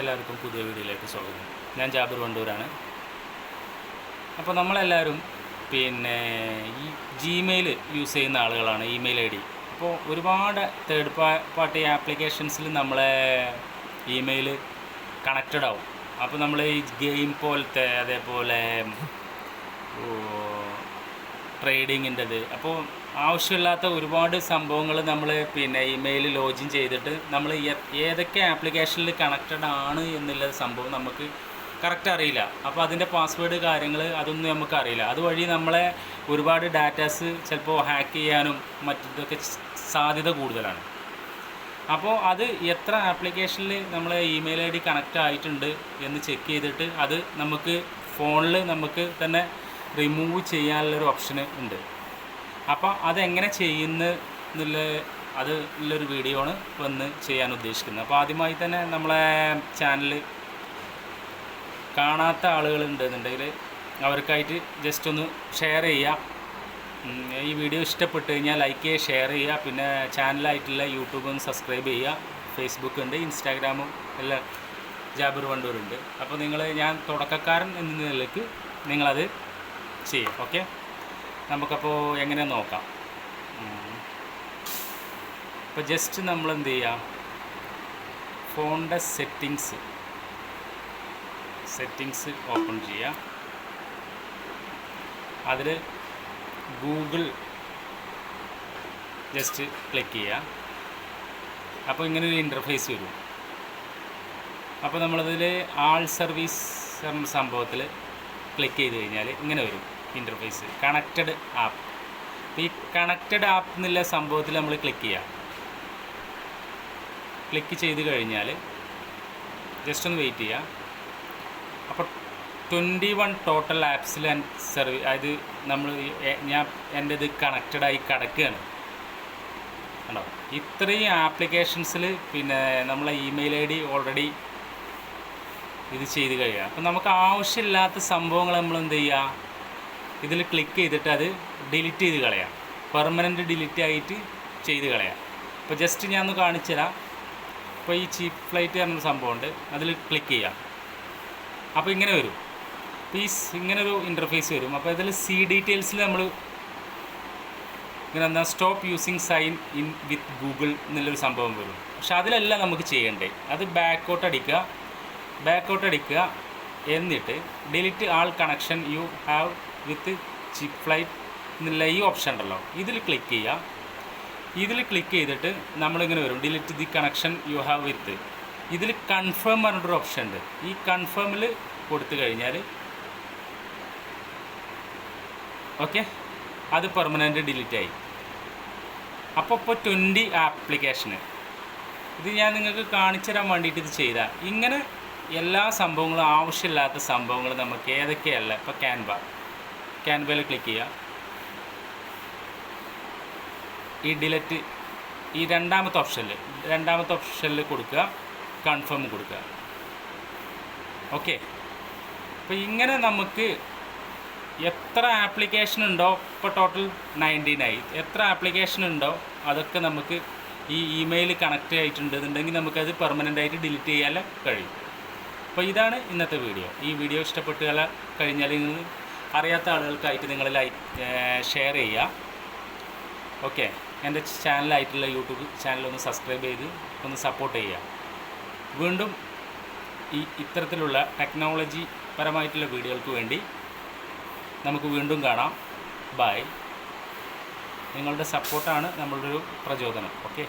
എല്ലാവർക്കും പുതിയ വീഡിയോയിലേക്ക് സ്വാഗതം. ഞാൻ ജാബിർ വണ്ടൂരാണ്. അപ്പോൾ നമ്മളെല്ലാവരും പിന്നെ ഈ ജിമെയിൽ യൂസ് ചെയ്യുന്ന ആളുകളാണ് ഇമെയിൽ ഐ ഡി. അപ്പോൾ ഒരുപാട് തേർഡ് പാർട്ടി ആപ്ലിക്കേഷൻസിൽ നമ്മളെ ഇമെയിൽ കണക്റ്റഡ് ആവും. അപ്പോൾ നമ്മൾ ഈ ഗെയിം പോലത്തെ അതേപോലെ ട്രേഡിങ്ങിന്റെത് അപ്പോൾ ആവശ്യമില്ലാത്ത ഒരുപാട് സംഭവങ്ങൾ നമ്മൾ പിന്നെ ഇമെയിൽ ലോജിൻ ചെയ്തിട്ട് നമ്മൾ ഏതൊക്കെ ആപ്ലിക്കേഷനിൽ കണക്റ്റഡ് ആണ് എന്നുള്ള സംഭവം നമുക്ക് കറക്റ്റ് അറിയില്ല. അപ്പോൾ അതിന്റെ പാസ്വേഡ് കാര്യങ്ങൾ അതൊന്നും നമുക്ക് അറിയില്ല. അതുവഴി നമ്മളെ ഒരുപാട് ഡാറ്റാസ് ചിലപ്പോൾ ഹാക്ക് ചെയ്യാനും മറ്റൊക്കെ സാധ്യത കൂടുതലാണ്. അപ്പോൾ അത് എത്ര ആപ്ലിക്കേഷനിൽ നമ്മൾ ഇമെയിൽ ഐ ഡി കണക്റ്റ് ആയിട്ടുണ്ട് എന്ന് ചെക്ക് ചെയ്തിട്ട് അത് നമുക്ക് ഫോണിൽ നമുക്ക് തന്നെ റിമൂവ് ചെയ്യാനുള്ളൊരു ഓപ്ഷന് ഉണ്ട്. അപ്പോൾ അതെങ്ങനെ ചെയ്യുന്നു എന്നുള്ള അത് ഉള്ളൊരു വീഡിയോ ആണ് വന്ന് ചെയ്യാൻ ഉദ്ദേശിക്കുന്നത്. അപ്പോൾ ആദ്യമായി തന്നെ നമ്മളെ ചാനൽ കാണാത്ത ആളുകൾ ഉണ്ടെന്നുണ്ടെങ്കിൽ അവർക്കായിട്ട് ജസ്റ്റ് ഒന്ന് ഷെയർ ചെയ്യുക. ഈ വീഡിയോ ഇഷ്ടപ്പെട്ട് കഴിഞ്ഞാൽ ലൈക്ക് ചെയ്യുക ഷെയർ ചെയ്യുക. പിന്നെ ചാനലായിട്ടുള്ള യൂട്യൂബ് ഒന്ന് സബ്സ്ക്രൈബ് ചെയ്യുക. ഫേസ്ബുക്ക് ഉണ്ട് ഇൻസ്റ്റാഗ്രാമും എല്ലാം ജാബിർ വണ്ടൂരുണ്ട്. അപ്പോൾ നിങ്ങൾ ഞാൻ തുടക്കക്കാരൻ എന്ന നിലയ്ക്ക് നിങ്ങളത് ചെയ്യും ഓക്കെ? നമുക്കപ്പോൾ എങ്ങനെ നോക്കാം? അപ്പോൾ ജസ്റ്റ് നമ്മൾ എന്ത് ചെയ്യാം ഫോണിന്റെ സെറ്റിങ്സ് സെറ്റിങ്സ് ഓപ്പൺ ചെയ്യാം. അതിൽ ഗൂഗിൾ ജസ്റ്റ് ക്ലിക്ക് ചെയ്യുക അപ്പോൾ ഇങ്ങനെ ഒരു ഇന്റർഫേസ് വരും. അപ്പോൾ നമ്മളതിൽ ആൾ സർവീസ് സംഭവത്തിൽ ക്ലിക്ക് ചെയ്ത് കഴിഞ്ഞാൽ ഇങ്ങനെ വരും ഇന്റർഫേസ് കണക്റ്റഡ് ആപ്പ് ഈ കണക്റ്റഡ് ആപ്പ് എന്നുള്ള സംഭവത്തിൽ നമ്മൾ ക്ലിക്ക് ചെയ്യാം. ക്ലിക്ക് ചെയ്ത് കഴിഞ്ഞാൽ ജസ്റ്റ് ഒന്ന് വെയിറ്റ് ചെയ്യാം. അപ്പോൾ ട്വന്റി വൺ ടോട്ടൽ ആപ്സിൽ സർവീ അതായത് നമ്മൾ ഞാൻ എന്റെ ഇത് കണക്റ്റഡായി കിടക്കുകയാണ്. കണ്ടോ? ഇത്രയും ആപ്ലിക്കേഷൻസിൽ പിന്നെ നമ്മളെ ഇമെയിൽ ഐ ഡി ഓൾറെഡി ഇത് ചെയ്ത് കഴിയുക. അപ്പം നമുക്ക് ആവശ്യമില്ലാത്ത സംഭവങ്ങൾ നമ്മൾ എന്ത് ചെയ്യുക? ഇതിൽ ക്ലിക്ക് ചെയ്തിട്ട് അത് ഡിലീറ്റ് ചെയ്ത് കളയാം പെർമനന്റ് ഡിലീറ്റ് ആയിട്ട് ചെയ്ത് കളയാം അപ്പോൾ ജസ്റ്റ് ഞാൻ ഒന്ന് കാണിച്ചു തരാം. ഇപ്പോൾ ഈ ചീപ്പ് ഫ്ലൈറ്റ് പറഞ്ഞൊരു സംഭവമുണ്ട്. അതിൽ ക്ലിക്ക് ചെയ്യാം അപ്പോൾ ഇങ്ങനെ വരും. അപ്പോൾ ഈ ഇങ്ങനെ ഒരു ഇന്റർഫേസ് വരും. അപ്പോൾ ഇതിൽ സി ഡീറ്റെയിൽസിൽ നമ്മൾ ഇങ്ങനെ എന്താ stop using sign in with Google എന്നുള്ളൊരു സംഭവം വരും. പക്ഷെ അതിലല്ല നമുക്ക് ചെയ്യേണ്ടേ അത് ബാക്കോട്ട് അടിക്കുക. ബാക്കൗട്ട് അടിക്കുക എന്നിട്ട് delete all connection you have with cheap flight എന്നുള്ള ഈ ഓപ്ഷൻ ഉണ്ടല്ലോ. ഇതിൽ ക്ലിക്ക് ചെയ്യുക. ഇതിൽ ക്ലിക്ക് ചെയ്തിട്ട് നമ്മളിങ്ങനെ വരും. Delete the connection you have with ഇതിൽ കൺഫേം പറഞ്ഞിട്ടൊരു ഓപ്ഷൻ ഉണ്ട്. ഈ കൺഫേമിൽ കൊടുത്തു കഴിഞ്ഞാൽ ഓക്കെ അത് പെർമനന്റ് ഡിലീറ്റ് ആയി. അപ്പോൾ ഇപ്പോൾ ട്വന്റി ആപ്ലിക്കേഷന് ഇത് ഞാൻ നിങ്ങൾക്ക് കാണിച്ചു തരാൻ വേണ്ടിയിട്ട് ഇത് ചെയ്താൽ ഇങ്ങനെ എല്ലാ സംഭവങ്ങളും ആവശ്യമില്ലാത്ത സംഭവങ്ങൾ നമുക്ക് ഏതൊക്കെയല്ല? ഇപ്പോൾ ക്യാൻവ ക്യാൻവയിൽ ക്ലിക്ക് ചെയ്യുക ഈ ഡിലറ്റ് ഈ രണ്ടാമത്തെ ഓപ്ഷനിൽ രണ്ടാമത്തെ ഓപ്ഷനിൽ കൊടുക്കുക കൺഫേം കൊടുക്കുക. ഓക്കെ അപ്പോൾ ഇങ്ങനെ നമുക്ക് എത്ര ആപ്ലിക്കേഷൻ ഉണ്ടോ? ഇപ്പോൾ ടോട്ടൽ നയന്റീൻ ആയി എത്ര ആപ്ലിക്കേഷൻ ഉണ്ടോ? അതൊക്കെ നമുക്ക് ഈ ഇമെയിൽ കണക്റ്റ് ആയിട്ടുണ്ടെന്നുണ്ടെങ്കിൽ നമുക്കത് പെർമനന്റ് ആയിട്ട് ഡിലീറ്റ് ചെയ്യാൻ കഴിയും. അപ്പോൾ ഇതാണ് ഇന്നത്തെ വീഡിയോ. ഈ വീഡിയോ ഇഷ്ടപ്പെട്ട് കഴിഞ്ഞാൽ നിങ്ങൾ അറിയാത്ത ആളുകൾക്കായിട്ട് നിങ്ങൾ ലൈക്ക് ഷെയർ ചെയ്യുക. ഓക്കെ എന്റെ ചാനലായിട്ടുള്ള യൂട്യൂബ് ചാനൽ ഒന്ന് സബ്സ്ക്രൈബ് ചെയ്ത് ഒന്ന് സപ്പോർട്ട് ചെയ്യുക. വീണ്ടും ഈ ഇത്തരത്തിലുള്ള ടെക്നോളജി പരമായിട്ടുള്ള വീഡിയോകൾക്ക് വേണ്ടി നമുക്ക് വീണ്ടും കാണാം. ബായ് നിങ്ങളുടെ സപ്പോർട്ടാണ് നമ്മളുടെ ഒരു പ്രചോദനം. ഓക്കെ